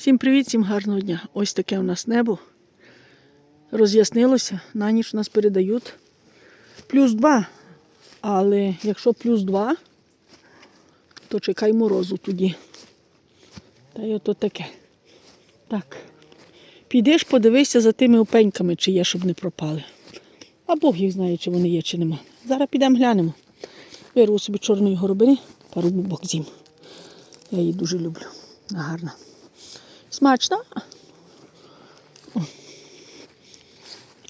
Всім привіт, всім гарного дня. Ось таке у нас небо. Роз'яснилося, на ніч нас передають плюс 2. Але якщо плюс 2, то чекай морозу тоді. Та й ото таке. Так. Підеш, подивися за тими опеньками, чи є, щоб не пропали. А Бог їх знає, чи вони є, чи нема. Зараз підемо глянемо. Беру собі чорної горобини, пару бубок зім. Я її дуже люблю. Гарна. Смачна.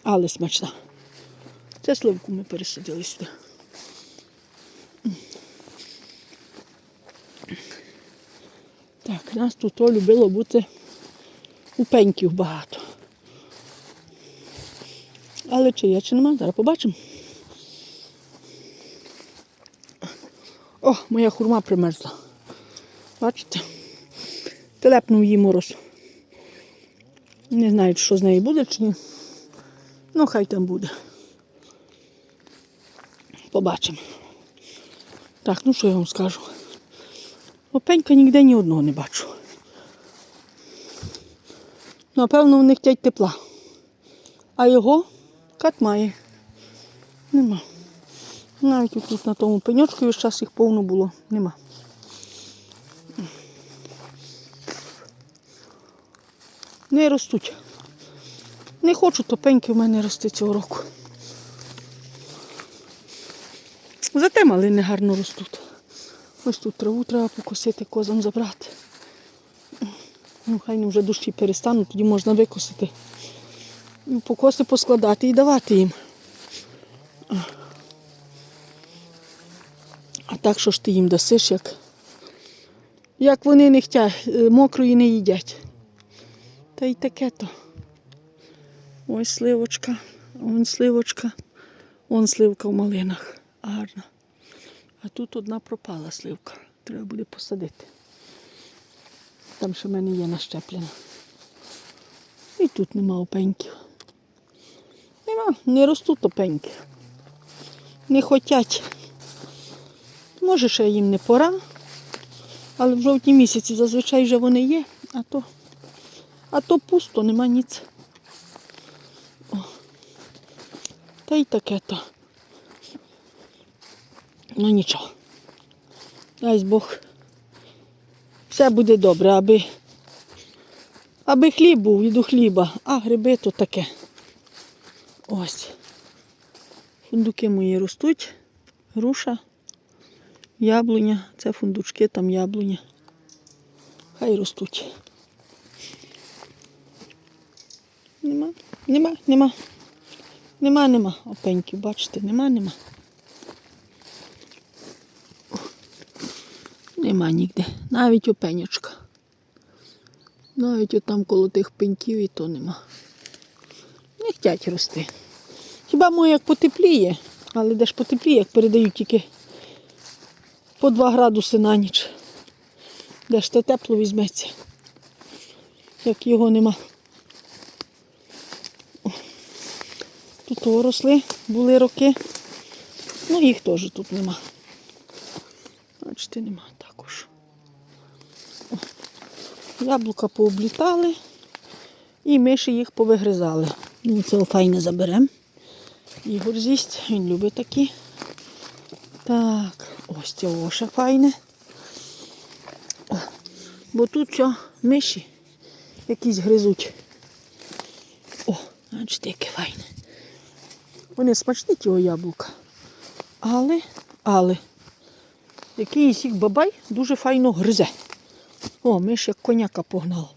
Але смачна. Це сливку ми пересадили сюди. Так, нас тут то любило бути у пеньків багато. Але чи є, чи нема, зараз побачимо. О, моя хурма примерзла. Бачите? Телепнув її мороз. Не знаю, що з нею буде чи ні. Ну, хай там буде. Побачимо. Так, ну що я вам скажу? Опенька ніде ні одного не бачу. Напевно, вони хочуть тепла. А його кат має. Нема. Навіть тут на тому пеньочку весь час їх повно було. Нема. Не ростуть. Не хочу топеньки в мене рости цього року. Зате малини гарно ростуть. Ось тут траву треба покосити, козам забрати. Ну, хай не вже дощі перестануть, тоді можна викосити. Покоси поскладати і давати їм. А так що ж ти їм дасиш, як, як вони не хочуть, мокрої не їдять. Та й таке то. Ось сливочка, вон сливочка, вон сливка в малинах. Гарна. А тут одна пропала сливка. Треба буде посадити. Там ще в мене є нащеплена. І тут нема опеньків. Нема, не ростуть опеньки. Не хотять. Може, ще їм не пора, але в жовтні місяці зазвичай вже вони є, а то, а то пусто, нема ніц. О. Та й таке то. Ну нічого. Дай Бог. Все буде добре, аби, аби хліб був і до хліба, а гриби то таке. Ось. Фундуки мої ростуть, груша. Яблуня, це фундучки, там яблуня. Хай ростуть. Нема, нема, нема. Нема, нема. Опеньків, бачите, нема, нема. Нема ніде. Навіть опенючка. Навіть отам коло тих пеньків і то нема. Не хочуть рости. Хіба моє як потепліє, але де ж потепліє, як передають тільки по 2 градуси на ніч. Де ж те тепло візьметься, як його нема. Тут росли, були роки. Ну їх теж тут нема. Бачите, нема також. О, Яблука пооблітали і миші їх повигризали. Ну, це файне заберемо. Ігор з'їсть, він любить такі. Так, ось це оше файне. О, бо тут що миші якісь гризуть. О, бачите, яке файне. Вони смачні ті яблука. Але, але, якийсь їх бабай дуже файно гризе. О, миш як коняка погнала.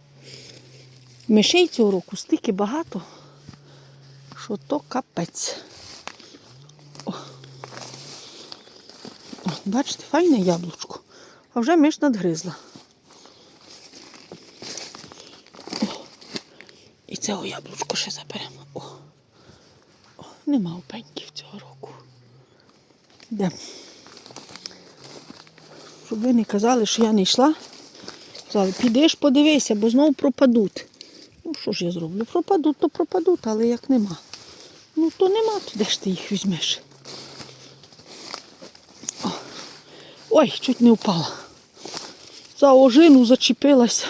Мишей цього року стільки багато, що то капець. О, бачите, файне яблучко. А вже миш надгризла. О, і це о яблучко ще заберемо. О, о нема опеньків цього року. Йдемо. Щоб ви не казали, що я не йшла. Казали, підеш, подивися, бо знову пропадуть. Ну, що ж я зроблю? Пропадуть, то пропадуть, але як нема. Ну, то нема, то де ж ти їх візьмеш? Ой, чуть не впала. За ожину зачепилася.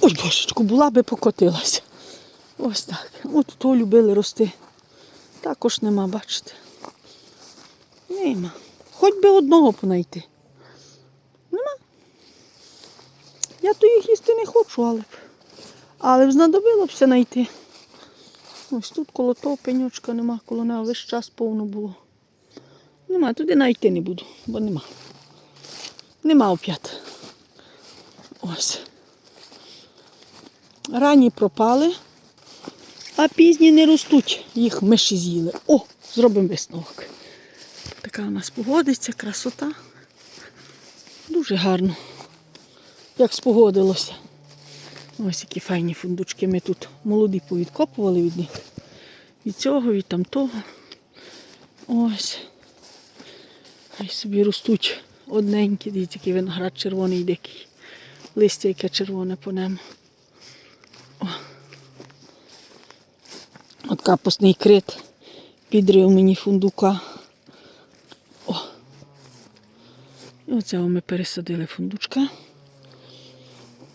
Ой. Божечку, була би покотилася. Ось так. От то любили рости. Також нема, бачите. Нема. Хоч би одного понайти. Нема. Я то їх їсти не хочу, але б. Але б знадобилося знайти. Ось тут коло того пеньочка нема, коло нього весь час повно було. Нема, туди знайти не буду, бо нема. Нема оп'ят. Ось. Ранні пропали, а пізні не ростуть. Їх миші з'їли. О, зробимо висновок. Така у нас погодиться, красота. Дуже гарно. Як спогодилося. Ось які файні фундучки. Ми тут молоді повідкопували від них. Від цього, від там того. Ось. Собі ростуть одненькі, дивіться, який виноград червоний дикий. Листя, яке червоне по ньому. От капусний крит підрив мені фундука. О. І ми пересадили фундучка.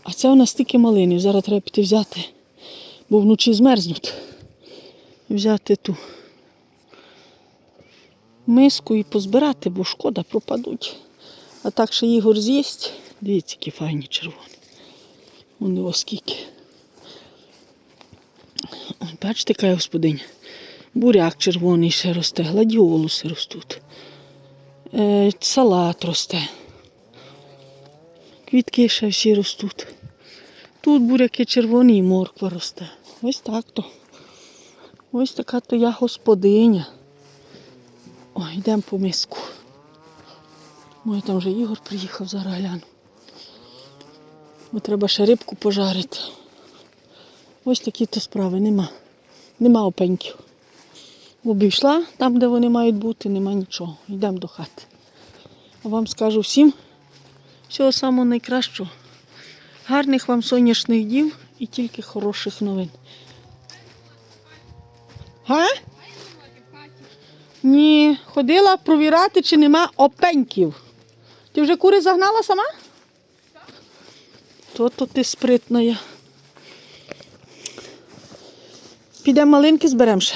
А це у нас тільки малини. Зараз треба піти взяти, бо вночі змерзнуть. Взяти ту миску і позбирати, бо шкода пропадуть. А так що Ігор з'їсть. Дивіться, які файні червоні. Вон його скільки. Ось, Бачите, яка господиня. Буряк червоний ще росте, гладіолуси ростуть. Е, салат росте. Квітки ще всі ростуть. Тут буряки червоні і морква росте. Ось так то. Ось така то я господиня. Ой, йдемо по миску. Ой, там вже Ігор приїхав зараз гляну. Бо треба ще рибку пожарити. Ось такі то справи нема. Нема опеньків. Обійшла там, де вони мають бути, нема нічого. Йдемо до хати. А вам скажу всім всього самого найкращого. Гарних вам сонячних днів і тільки хороших новин. Га? Ні, ходила провірати, чи нема опеньків. Ти вже кури загнала сама? То-то ти спритна. я. Підемо малинки зберемо ще.